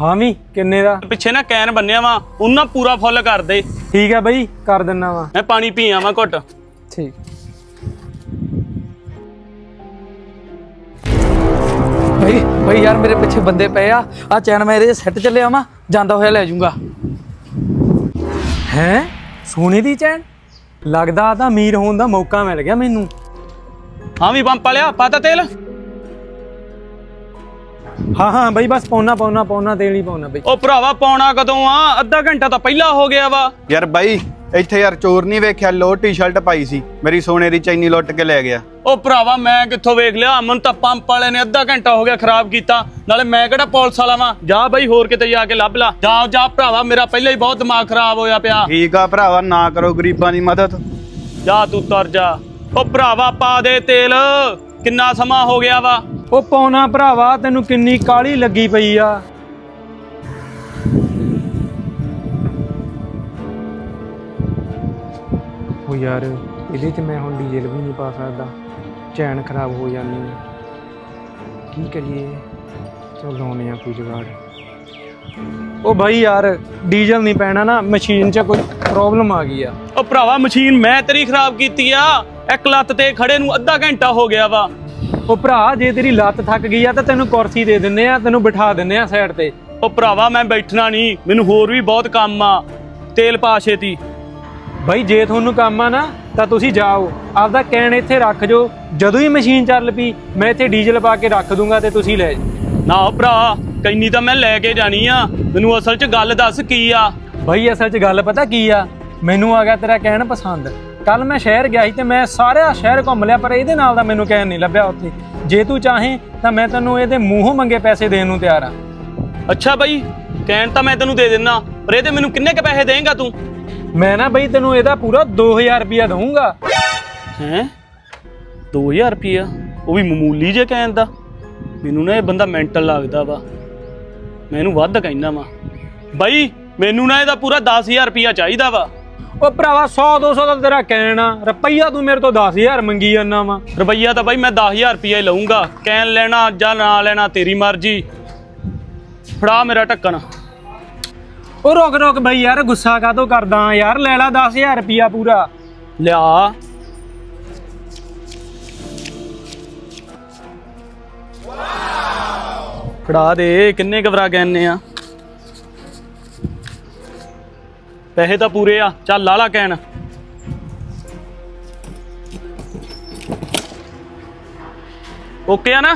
ਹਾਂ ਵੀ ਕਿੰਨੇ ਦਾ? ਪਿੱਛੇ ਨਾ ਕੈਨ ਬੰਨਿਆ ਵਾ ਉਹਨਾਂ ਪੂਰਾ ਫੁੱਲ ਕਰ ਦੇ। ਠੀਕ ਹੈ ਬਈ ਕਰ ਦਿੰਨਾ ਵਾ। ਮੈਂ ਪਾਣੀ ਪੀ ਆਵਾਂ ਘੁੱਟ। ਠੀਕ। ਬਈ ਬਈ ਯਾਰ ਮੇਰੇ ਪਿੱਛੇ ਬੰਦੇ ਪਏ ਆ ਆ ਚੈਨ ਮੈਂ ਇਹਦੇ ਸੈੱਟ ਚੱਲਿਆ ਵਾਂ ਜਾਂਦਾ ਹੋਇਆ ਲੈ ਜਾਊਂਗਾ। ਹੈ? ਸੋਨੇ ਦੀ ਚੈਨ? ਲੱਗਦਾ ਤਾਂ ਅਮੀਰ ਹੋਣ ਦਾ ਮੌਕਾ ਮਿਲ ਗਿਆ ਮੈਨੂੰ। ਹਾਂ ਵੀ ਪੰਪ ਵਾਲਿਆ ਪਾਤਾ ਤੇਲ। ਹਾਂ ਹਾਂ ਬਈ ਬਸ ਪੌਣਾ ਪੌਣਾ ਪੌਣਾ ਤੇਲ ਹੀ ਪਾਉਣਾ ਬਈ। ਉਹ ਭਰਾਵਾ ਪੌਣਾ ਕਦੋਂ ਆ? ਅੱਧਾ ਘੰਟਾ ਤਾਂ ਪਹਿਲਾਂ ਹੋ ਗਿਆ ਵਾ। ਯਾਰ ਬਾਈ ਇੱਥੇ ਯਾਰ ਚੋਰ ਨਹੀਂ ਵੇਖਿਆ ਲੋ ਟੀ-ਸ਼ਰਟ ਪਾਈ ਸੀ। ਮੇਰੀ ਸੋਨੇ ਦੀ ਚੈਨੀ ਲੁੱਟ ਕੇ ਲੈ ਗਿਆ। ਉਹ ਭਰਾਵਾ ਮੈਂ ਕਿੱਥੋਂ ਵੇਖ ਲਿਆ? ਮਨ ਤਾਂ ਪੰਪ ਵਾਲੇ ਨੇ ਅੱਧਾ ਘੰਟਾ ਹੋ ਗਿਆ ਖਰਾਬ ਕੀਤਾ। ਨਾਲੇ ਮੈਂ ਕਿਹੜਾ ਪੁਲਿਸ ਵਾਲਾ ਵਾਂ? ਜਾ ਬਈ ਹੋਰ ਕਿਤੇ ਜਾ ਕੇ ਲੱਭ ਲਾ। ਜਾ ਜਾ ਭਰਾਵਾ ਮੇਰਾ ਪਹਿਲਾਂ ਹੀ ਬਹੁਤ ਦਿਮਾਗ ਖਰਾਬ ਹੋਇਆ ਪਿਆ। ਠੀਕ ਆ ਭਰਾਵਾ ਨਾ ਕਰੋ ਗਰੀਬਾਂ ਦੀ ਮਦਦ। ਜਾ ਤੂੰ ਤਰ ਜਾ। ਉਹ ਭਰਾਵਾ ਪਾ ਦੇ ਤੇਲ। ਕਿੰਨਾ ਸਮਾਂ ਹੋ ਗਿਆ ਵਾ? ਉਹ ਪੌਣਾ ਭਰਾਵਾ ਤੈਨੂੰ ਕਿੰਨੀ ਕਾਲੀ ਲੱਗੀ ਪਈ ਆ? ਉਹ ਯਾਰ ਇਹਦੇ 'ਚ ਮੈਂ ਹੁਣ ਡੀਜ਼ਲ ਵੀ ਨਹੀਂ ਪਾ ਸਕਦਾ। ਚੈਨ ਖਰਾਬ ਹੋ ਜਾਣੀ ਹੈ ਕੀ ਕਰੀਏ? ਚਲ ਲਾਉਣੇ ਆ ਕੋਈ ਜੁਗਾੜ। ਉਹ ਭਾਈ ਯਾਰ ਡੀਜ਼ਲ ਨਹੀਂ ਪੈਣਾ ਨਾ ਮਸ਼ੀਨ 'ਚ ਕੋਈ ਪ੍ਰੋਬਲਮ ਆ ਗਈ ਆ। ਉਹ ਭਰਾਵਾ ਮਸ਼ੀਨ ਮੈਂ ਤੇਰੀ ਖਰਾਬ ਕੀਤੀ ਆ। ਇੱਕ ਲੱਤ ਤੇ ਖੜੇ ਨੂੰ ਅੱਧਾ ਘੰਟਾ ਹੋ ਗਿਆ ਵਾ। ਉਹ ਭਰਾ ਜੇ ਤੇਰੀ ਲੱਤ ਥੱਕ ਗਈ ਆ ਤਾਂ ਤੈਨੂੰ ਕੁਰਸੀ ਦੇ ਦਿੰਨੇ ਆ ਤੈਨੂੰ ਬਿਠਾ ਦਿੰਨੇ ਆ ਸਾਈਡ ਤੇ। ਉਹ ਭਰਾਵਾ ਮੈਂ ਬੈਠਣਾ ਨਹੀਂ ਮੈਨੂੰ ਹੋਰ ਵੀ ਬਹੁਤ ਕੰਮ ਆ। ਤੇਲ ਪਾ ਛੇਤੀ। ਭਾਈ ਜੇ ਤੁਹਾਨੂੰ ਕੰਮ ਆ ਨਾ ਤਾਂ ਤੁਸੀਂ ਜਾਓ। ਆਪਦਾ ਕੈਨ ਇੱਥੇ ਰੱਖ ਜੋ। ਜਦੋਂ ਹੀ ਮਸ਼ੀਨ ਚੱਲ ਪਈ ਮੈਂ ਇੱਥੇ ਡੀਜ਼ਲ ਪਾ ਕੇ ਰੱਖ ਦੂੰਗਾ ਤੇ ਤੁਸੀਂ ਲੈ ਜਾਓ। ਨਾ ਭਰਾ ਕੈਨੀ ਤਾਂ ਮੈਂ ਲੈ ਕੇ ਜਾਣੀ ਆ। ਮੈਨੂੰ ਅਸਲ 'ਚ ਗੱਲ ਦੱਸ ਕੀ ਆ? ਭਾਈ ਅਸਲ 'ਚ ਗੱਲ ਪਤਾ ਕੀ ਆ? ਮੈਨੂੰ ਆ ਗਿਆ ਤੇਰਾ ਕਹਿਣ ਪਸੰਦ। ਕੱਲ ਮੈਂ ਸ਼ਹਿਰ ਗਿਆ ਸੀ ਤੇ ਮੈਂ ਸਾਰਾ ਸ਼ਹਿਰ ਘੁੰਮ ਲਿਆ ਪਰ ਇਹਦੇ ਨਾਲ ਦਾ ਮੈਨੂੰ ਕਹਿਣ ਨਹੀਂ ਲੱਭਿਆ ਉੱਥੇ। ਜੇ ਤੂੰ ਚਾਹੇ ਤਾਂ ਮੈਂ ਤੈਨੂੰ ਇਹਦੇ ਮੂੰਹੋਂ ਮੰਗੇ ਪੈਸੇ ਦੇਣ ਨੂੰ ਤਿਆਰ ਆ। ਅੱਛਾ ਬਈ ਕਹਿਣ ਤਾਂ ਮੈਂ ਤੈਨੂੰ ਦੇ ਦਿੰਨਾ ਪਰ ਇਹਦੇ ਮੈਨੂੰ ਕਿੰਨੇ ਕ ਪੈਸੇ ਦੇਂਗਾ ਤੂੰ? ਮੈਂ ਨਾ ਬਈ ਤੈਨੂੰ ਇਹਦਾ ਪੂਰਾ 2000 ਰੁਪਇਆ ਦਊਂਗਾ। ਹੈਂ? 2000 ਰੁਪਿਆ ਉਹ ਵੀ ਮਾਮੂਲੀ ਜੇ ਕਹਿਣ ਦਾ। ਮੈਨੂੰ ਨਾ ਇਹ ਬੰਦਾ ਮੈਂਟਲ ਲੱਗਦਾ ਵਾ। ਮੈਂ ਇਹਨੂੰ ਵੱਧ ਕਹਿਣਾ ਵਾ। ਬਾਈ ਮੈਨੂੰ ਨਾ ਇਹਦਾ ਪੂਰਾ 10000 ਰੁਪਿਆ ਚਾਹੀਦਾ ਵਾ। ਉਹ ਭਰਾਵਾ 100 200 ਦਾ ਤੇਰਾ ਕਹਿਣ ਰੁਪਈਆ ਤੂੰ ਮੇਰੇ ਤੋਂ 10000 ਮੰਗੀ ਜਾਂਦਾ ਵਾ। ਰੁਪਈਆ ਤਾਂ ਬਾਈ ਮੈਂ 10000 ਰੁਪਿਆ ਹੀ ਲਊਂਗਾ। ਕਹਿਣ ਲੈਣਾ ਜਾਂ ਨਾ ਲੈਣਾ ਤੇਰੀ ਮਰਜ਼ੀ। ਫੜਾ ਮੇਰਾ ਢੱਕਣ। ਉਹ ਰੁਕ ਰੁਕ ਬਈ ਯਾਰ ਗੁੱਸਾ ਕਾਤੋਂ ਕਰਦਾ ਯਾਰ ਲੈ ਲੈ 10000 ਰੁਪਿਆ ਪੂਰਾ। ਲਿਆ। ਫੜਾ ਦੇ ਕਿੰਨੇ ਕਵਰਾ ਗੈਨੇ ਆ? ਪੈਸੇ ਤਾਂ ਪੂਰੇ ਆ ਚੱਲ ਲਾਲਾ ਕਹਿਣ ਓਕੇ ਆ ਨਾ?